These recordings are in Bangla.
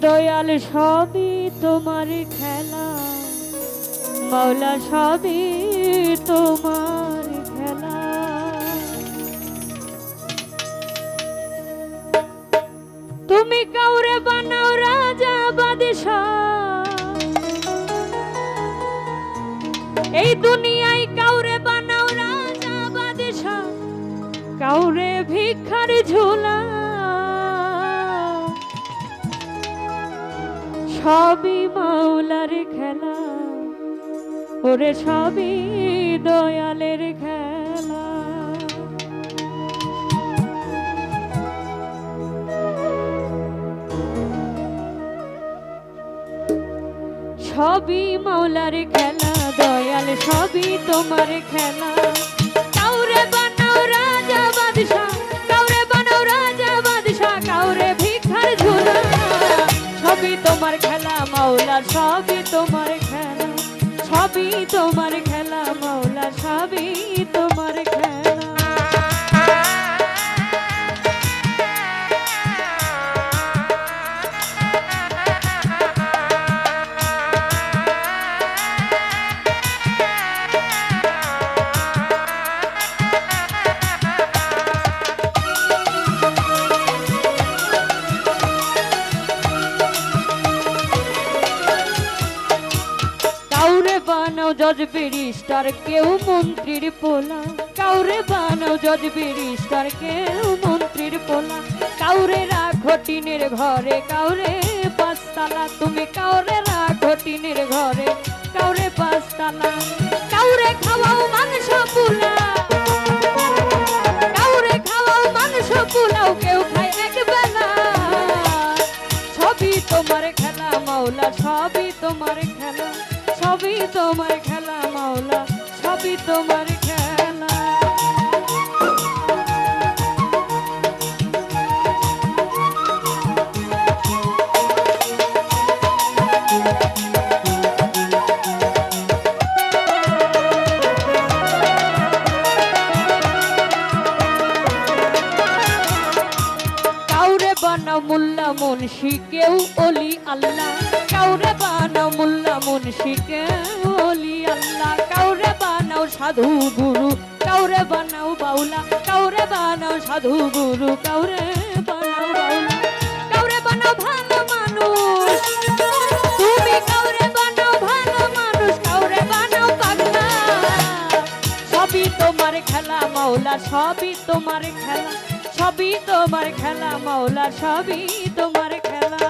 দয়াল সবই তোমার খেলা। মাওলা সবই তোমার খেলা। তুমি কাউরে বানাও রাজা বাদশাহ। এই দুনিয়ায় কাউরে বানাও রাজা বাদশাহ। কাউরে ভিক্ষার ঝোলা সবই মাওলার খেলা ওরে সবই দয়ালের খেলা। সবই মাওলার খেলা দয়াল সবই তোমার খেলা। তোমার খেলা মাওলা সবই তোমার খেলা সবই তোমার খেলা মাওলা বানাও জজ ব্যারিস্টার, কেউ মন্ত্রীর পোলা। কাউরে বানাও জজ ব্যারিস্টার, কেউ মন্ত্রীর পোলা। কাউরে রাখো টিনের ঘরে, কাউরে পাঁচতলা। তুমি কাউরে রাখো টিনের ঘরে, কাউরে পাঁচতলা। কাউরে খাওয়াও মাংস পোলা। তোমার খেলা মাওলা সবই তোমার খেলা। কাউরে বানাও মুল্লা মুন্সি কেউ অলি আল্লাহ। কাউরে কেউ অলি আল্লাহ কাউরে বানাও সাধু গুরু, কাউরে বানাও বাউলা, কাউরে বানাও সাধু গুরু, কাউরে বানাও বাউলা, কাউরে বানাও ভালো মানুষ। তুমি কাউরে বানাও ভালো মানুষ, কাউরে বানাও পাগলা। সবই তোমার খেলা মাওলা, সবই তোমার খেলা, সবই তোমার খেলা মাওলা, সবই তোমার খেলা।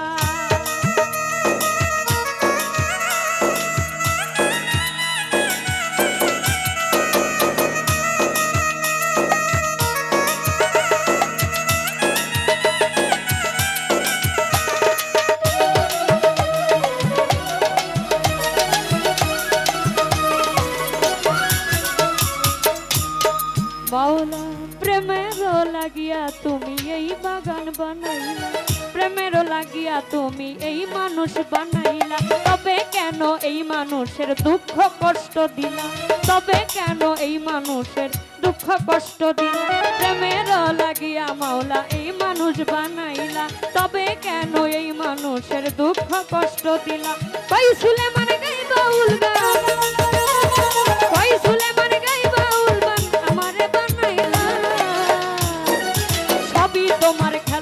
মাওলা প্রেমের লাগিয়া তুমি এই বাগান বানাইলা। প্রেমের লাগিয়া তুমি এই মানুষ বানাইলা। তবে কেন এই মানুষের দুঃখ কষ্ট দিলা? তবে কেন এই মানুষের দুঃখ কষ্ট দিলা? প্রেমের লাগিয়া মাওলা এই মানুষ বানাইলা। তবে কেন এই মানুষের দুঃখ কষ্ট দিলা? সুলেমান গাইবা উলগান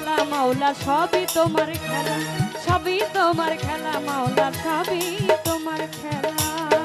খেলা মাওলা সবই তোমার খেলা সবই তোমার খেলা মাওলা সবই তোমার খেলা।